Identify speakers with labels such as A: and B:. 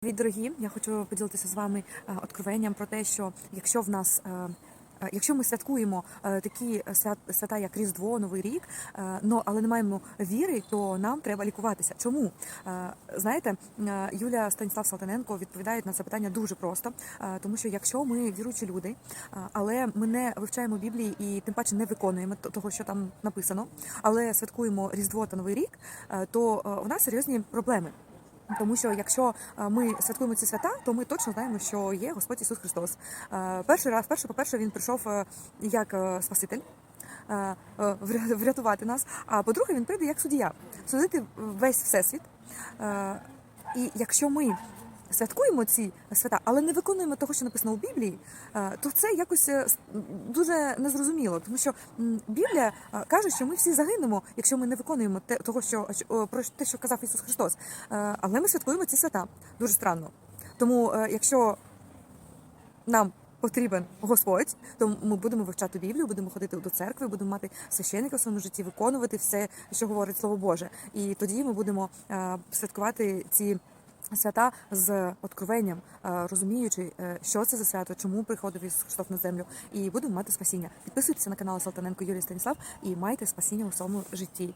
A: Привіт, дорогі! Я хочу поділитися з вами е, откровенням про те, що якщо в нас е, е, Якщо ми святкуємо такі свята, як Різдво, Новий рік, але не маємо віри, то нам треба лікуватися. Чому знаєте, Юлія Станіслав Салтаненко відповідає на це питання дуже просто, тому що якщо ми віруючі люди, але ми не вивчаємо Біблії і тим паче не виконуємо того, що там написано, але святкуємо Різдво та Новий рік, то у нас серйозні проблеми. Тому що якщо е, ми святкуємо ці свята, то ми точно знаємо, що є Господь Ісус Христос. Е, Перший раз, перше, по-перше, він прийшов е, як Спаситель. Врятувати нас. А по-друге, він прийде як суддя, судити весь всесвіт. І якщо ми святкуємо ці свята, але не виконуємо того, що написано у Біблії, е, то це якось е, дуже незрозуміло, тому що Біблія е, каже, що ми всі загинемо, якщо ми не виконуємо те, того, що про те, що казав Ісус Христос. Але ми святкуємо ці свята. Дуже странно. Тому, якщо нам потрібен Господь, то ми будемо вивчати Біблію, будемо ходити до церкви, будемо мати священника в своєму житті, виконувати все, що говорить Слово Боже. І тоді ми будемо святкувати ці. Свята з откровенням, е, розуміючи, е, що це за свято, чому приходив Ісус Христос на землю, і будемо мати спасіння. Підписуйтеся на канал Салтаненко Юрій Станіслав і майте спасіння у своєму житті.